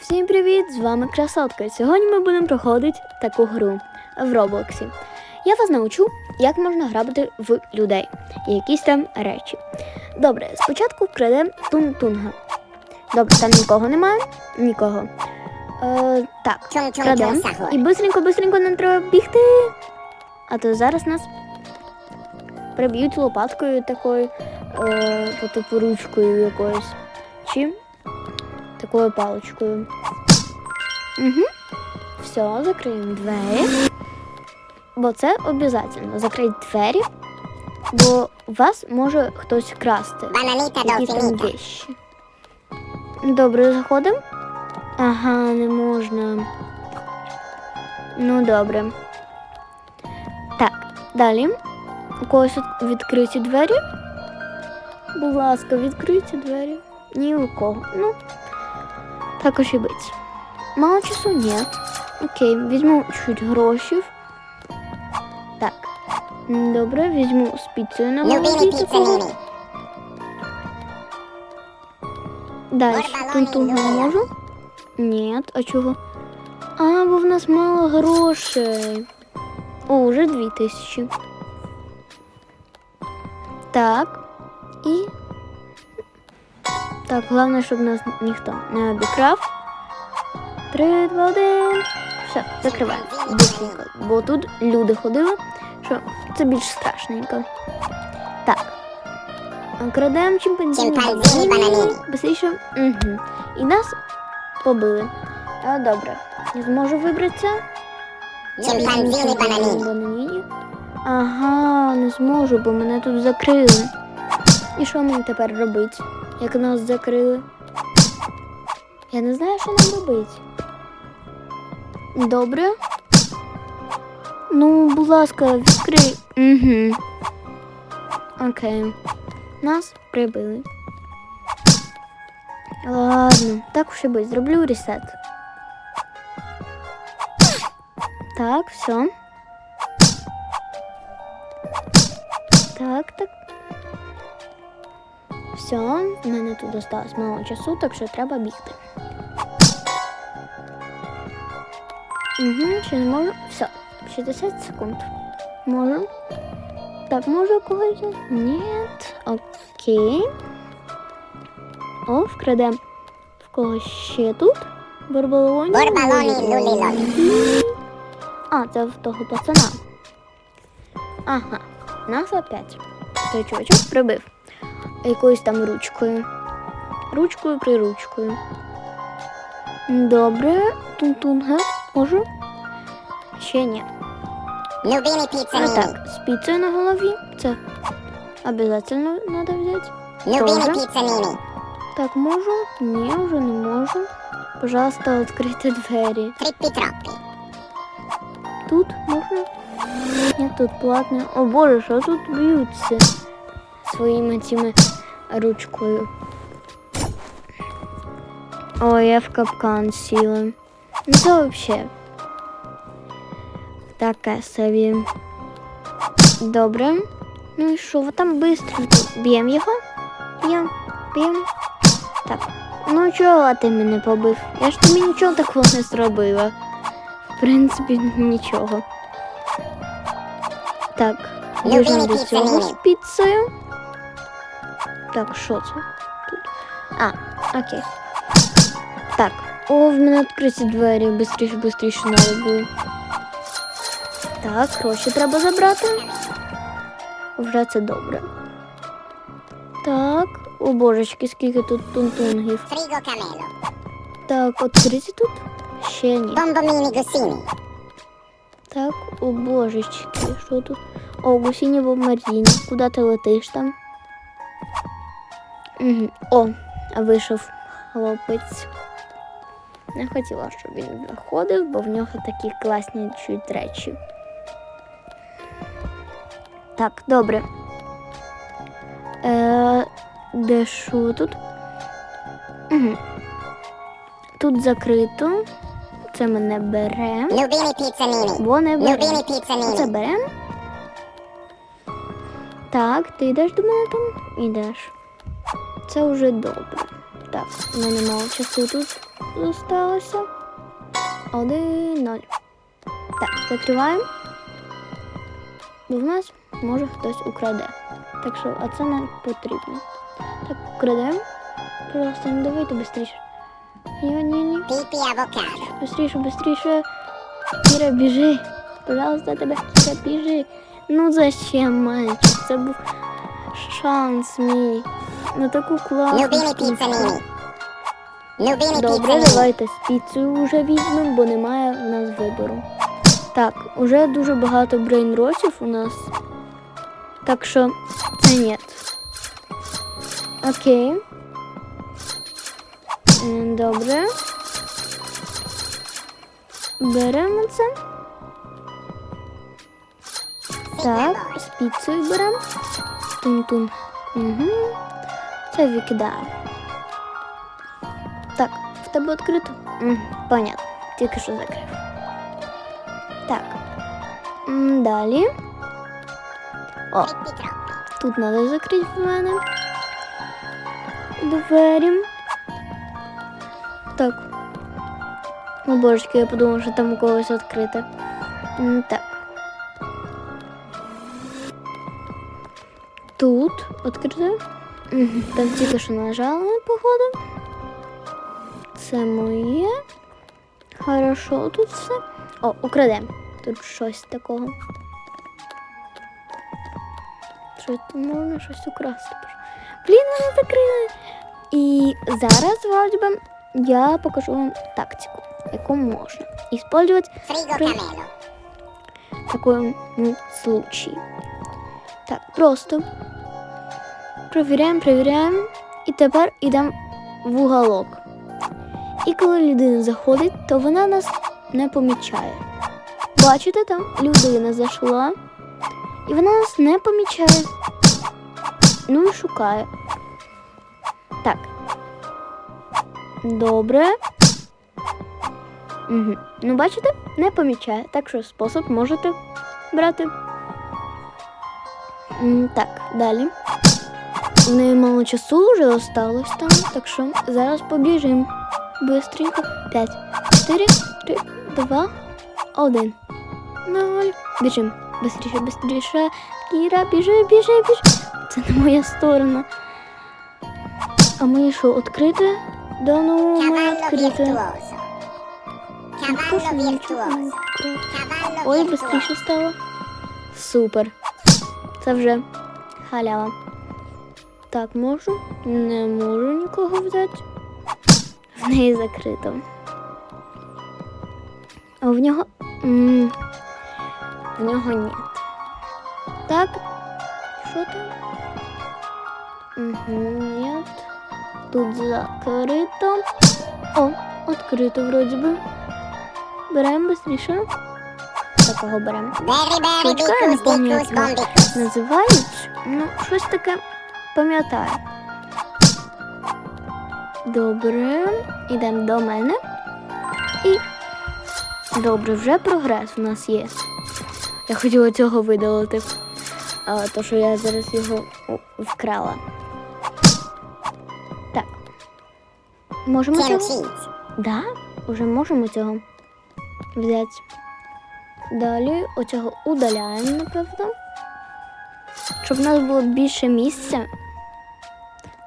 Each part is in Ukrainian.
Всім привіт! З вами Красотка. Сьогодні ми будемо проходити таку гру в Роблоксі. Я вас научу, як можна грабити в людей і якісь там речі. Добре, спочатку вкрадемо тун-тунга. Добре, там нікого немає. Нікого. Е, так, крадемо. І бистренько, бистренько нам треба бігти. А то зараз нас приб'ють лопаткою такою, е, по типу ручкою якоюсь. Чи такою паличкою. Угу. Все, закриємо двері. Бо це обов'язково. Закрити двері, бо вас може хтось красти. Бананіта. Добре, заходимо. Ага, не можна. Ну, добре. Так, далі. У когось від- відкриті двері. Будь ласка, відкриті двері. Ні у кого. Ну, також і бить. Мало часу нет. Окей, візьму чуть грошей. Так. Добре, візьму з на піцеліни. Далі. Борбалоні не можу? Ні, а чого? А, бо в нас мало грошей. О, вже дві тисячі. Так. І. Так, головне, щоб нас ніхто не обікрав. Три, два, один. Все, закриваємо. Бо тут люди ходили, що це більш страшненько. Так. Крадемо. Чимпанзіні Угу. І нас побили. А, добре. Не зможу вибратися. Чимпанзіни. Бананіні. Ага, не зможу, бо мене тут закрили. І що мені тепер робити, як нас закрили? Я не знаю, що нам робити. Добре. Ну, будь ласка, відкрий. Угу. Окей. Нас прибили. Ладно, так уж і быть, зроблю ресет. Так, все. Так, так. Все, в мене тут осталось мало часу, так що треба бігти. Угу, ще не можу. Все, 60 секунд. Можу. Так, можу когось? Ні. Окей. О, вкрадемо в когось ще тут. Барбалоні. Борбалоні лулілові. А, це в того пацана. Ага, нас опять. Той чувачок прибив. Якоюсь там ручкою. Ручкою приручкою. Добре, тун-тунга. Можу? Ще ні. Любимі А піцеліни. так, з піцею на голові. Це обов'язково треба взяти. Любимі Тоже. піцеліни. Так, можу? Ні, вже не можу. Пожалуйста, відкрийте двері. Тріппі-троппі. Тут можна? Ні, тут платно. О боже, що тут б'ються своїми цими ручкою. Ой, я в капкан сіла. Ну це взагалі. Таке собі. Добре. Ну і що, ви там швидко б'ємо його? Б'ємо, б'ємо. Так. Ну чого ти мене побив? Я ж тобі нічого такого не зробила. В принципі, нічого. Так, Любимі біжимо до цього з піцею. Так, що це тут? А, окей. Так. О, в мене відкриті двері. Бистріше, бистріше треба було. Так, гроші треба забрати. Вже це добре. Так. О божечки, скільки тут тунтунгів. Фріго камело. Так, відкриті тут? Ще ні. Бомбоміні гусіні. Так, о божечки, що тут? О, гусіні Маріні. Куди ти летиш там? Угу. О, вийшов хлопець. Не хотіла, щоб він виходив, бо в нього такі класні чуть речі. Так, добре. Е, де що тут? Угу. Тут закрито. Це мене бере. Любимі піцеліни. Бо не бере. Любимі Це піцеліни. берем. Так, ти йдеш до мене там? Ідеш. Це вже добре. Так, у мене мало часу тут. зосталося. Один, ноль. Так, закриваємо. Бо в нас може хтось украде. Так що, а це не потрібно. Так, украдемо. Просто не давайте швидше. Ні, ні, ні. Pipi avocado. Быстріше, быстріше. Кіра, біжи. Пожалуйста, тебе Кіра, біжи. Ну зачем, мальчик? Це був шанс мій. На таку класну. Nubini pizza піцу. Добре, давайте з піцею вже візьмемо, бо немає в нас вибору. Так, уже дуже багато брейнротів у нас. Так що це ні. Окей. Добре. Беремо це. Так, з піцею беремо. Тун-тун. Угу. Це викидаємо. Так, в тебе відкрито? М, понятно. Тільки що закрив. Так. М, Далі. О, Trippi troppi. тут треба закрити в мене. Двері. Так. О, божечки, я подумала, що там у когось відкрите. М, Так. Тут відкрите. Там тільки що нажали, походу. Це моє. Хорошо, тут все. О, украдемо. Тут щось такого. Щось тут можна щось украсти. Блін, мене закрили. І зараз, вроді би, я покажу вам тактику, яку можна использовать При- в такому ну, случае. Так, просто провіряємо, провіряємо. І тепер йдемо в уголок. І коли людина заходить, то вона нас не помічає. Бачите, там людина зайшла, і вона нас не помічає. Ну і шукає. Так. Добре. Угу. Ну, бачите, не помічає. Так що спосіб можете брати. Так, далі. В неї мало часу вже осталось там, так що зараз побіжимо. Бистренько. 5, 4, 3, 2, 1. 0. Біжимо. Бистріше, бистріше. Кіра, біжи, біжи, біжи. Це не моя сторона. А моє що, відкрите? Да ну, virtuoso. відкрив. Cavallo Ой, быстріше стало. Супер. Це вже халява. Так, можу? Не можу нікого взяти. В неї закрито. А в нього. м, В нього ні. Так. Що там? Угу, ні. Тут закрито. О, відкрито вроді би. Беремо швидше. Такого беремо. Називають. Ну, щось таке пам'ятаю. Добре, йдемо до мене. І добре, вже прогрес у нас є. Я хотіла цього видалити, а, то що я зараз його вкрала. Так. Можемо цього? Да, вже можемо цього взяти. Далі оцього удаляємо, напевно. Щоб в нас було більше місця.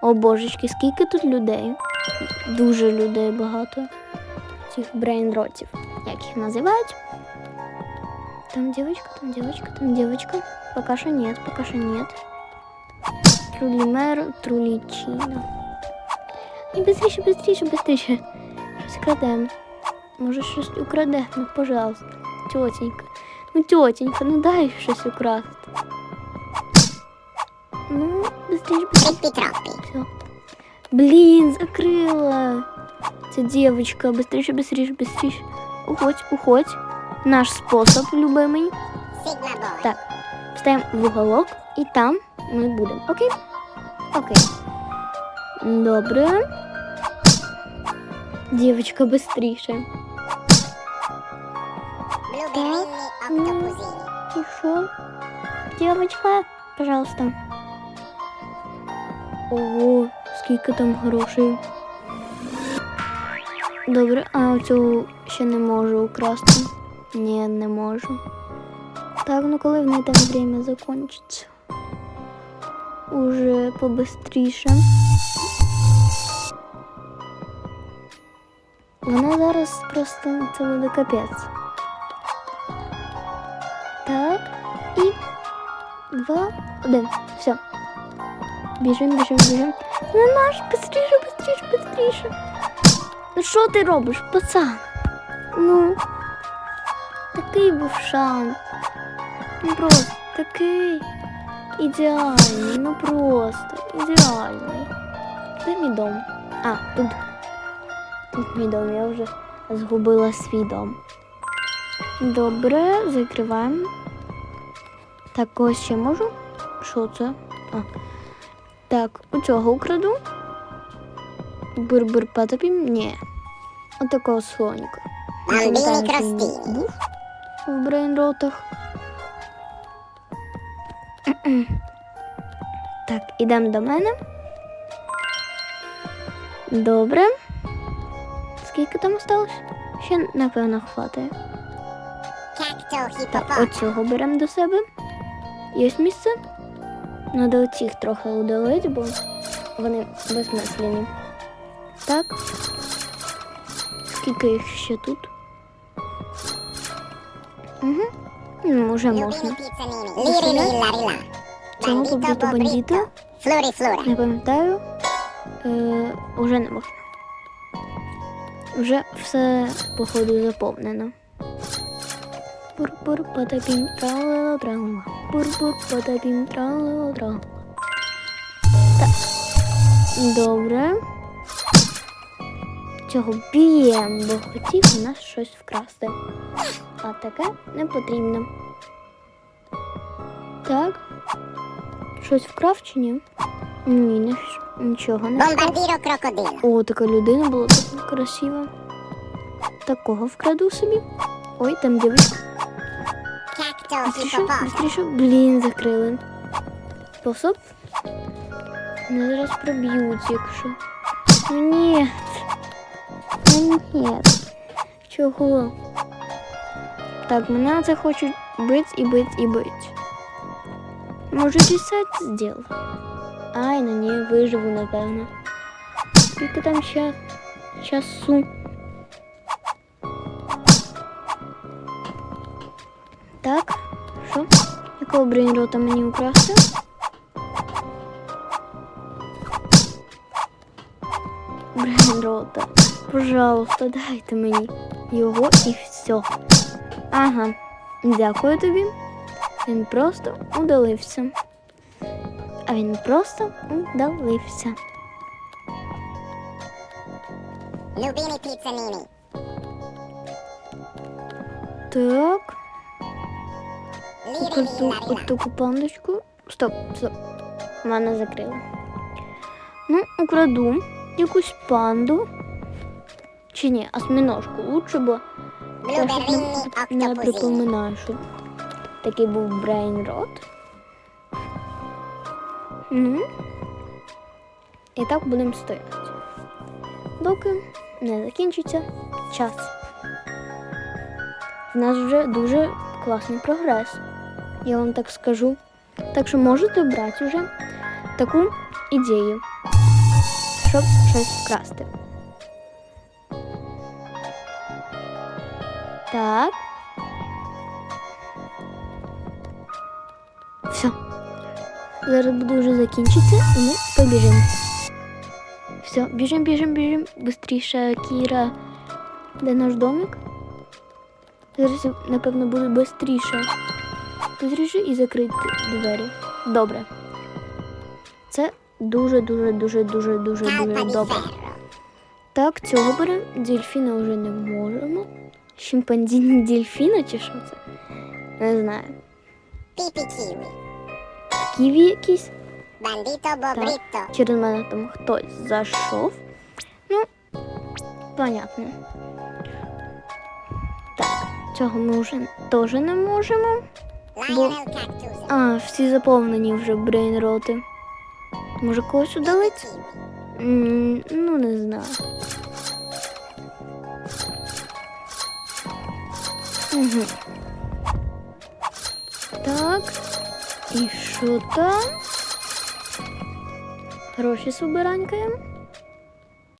О божечки, скільки тут людей? Дуже людей багато. Цих брейнротів. Як їх називають? Там девочка, там девочка, там девочка. Пока що нет, пока що нет. Трулімер, трулічина. І быстріше, быстріше, быстріше. Щось крадемо. Може щось украде, ну, пожалуйста. Тетенька. Ну, тетенька, ну дай щось украсти. Ну, быстрее, быстрее. Все. Блин, закрыла. Эта девочка. Быстрее, быстрее, быстрее. Уходь, уходь. Наш способ любимый. Так, встаем в уголок, и там мы будем. Окей? Окей. Добре. Девочка, быстрее. И шо? Девочка, пожалуйста. Ого, скільки там грошей. Добре, а оцю ще не можу украсти. Ні, не можу. Так, ну коли в неї там время закончиться? Уже побистріше. Вона зараз просто це буде капець. Так, і два, один. Все. Біжим, біжим, біжим. Ну наш, быстріше, быстріше, быстріше. Ну що ти робиш, пацан? Ну, такий був шанс. Ну просто такий ідеальний, ну просто ідеальний. Де мій дом? А, тут. Тут мій дом, я вже згубила свій дом. Добре, закриваємо. Так, ось ще можу. Що це? А. Так, у цього украду. Бур-бур потопім? Ні. Отакого чи він Кростіні. був в брейнротах. Так, ідемо до мене. Добре. Скільки там осталось? Ще, напевно, хватає. Так, оцього беремо до себе. Є місце? Надо оцих трохи удалити, бо вони безмислені. Так. Скільки їх ще тут? Угу. Ну, вже можна. Бандіта. бобріто. Флорі флора. Не пам'ятаю. Е, уже не можна. Вже все, походу, заповнено. Тралила трала. Бур-бур потапім тралила трала. Так. Добре. Цього б'ємо, бо хотів у нас щось вкрасти. А таке не потрібно. Так. Щось вкрав чи ні? Ні, не нічого не. Бомбардіро крокодило. О, така людина була така красива. Такого вкраду собі. Ой, там дівчинка. Cacto Быстріше, hippopotamo. быстріше. Блін, закрили. Способ. Мене зараз проб'ють, якщо. Ну ні. Ну ні. Чого? Так, мене це хочуть бить і бить і бить. Може ресет зробити? Ай, ну ні, виживу, напевно. Скільки там ще часу? Так, що? Якого брейнрота мені украсти? Брейнрота. Пожалуйста, дайте мені його і все. Ага, дякую тобі. Він просто удалився. А він просто удалився. Любимі піцаніни. Так, Ларіла. от таку пандочку. Стоп, стоп. Мене закрили. Ну, украду якусь панду. Чи ні, осьминожку лучше, бо я не, не припоминаю, що такий був брейнрот. Ну. І так будемо стояти. Доки не закінчиться час. В нас вже дуже класний прогрес. Я вам так скажу. Так що можете брати вже таку ідею, щоб щось вкрасти. Так. Все. Зараз буде вже закінчиться і ми побіжимо. Все, біжимо, біжимо, біжимо. Бистріше, Кіра. Де наш домик? Зараз, напевно, буде бистріше. Бистріше і закрити двері. Добре. Це дуже, дуже, дуже, добре. Так, цього беремо. Дельфіна вже не можемо. Шимпанзіні дельфіна чи що це? Не знаю. Піпі ківі. Ківі якісь. Бандіто бобріто. Через мене там хтось зайшов. Ну, понятно. Так, цього ми вже теж не можемо. Бо... А, всі заповнені вже брейнроти. Може когось удалить? Ну, не знаю. Угу. Так. І що там? Гроші собиранькаємо.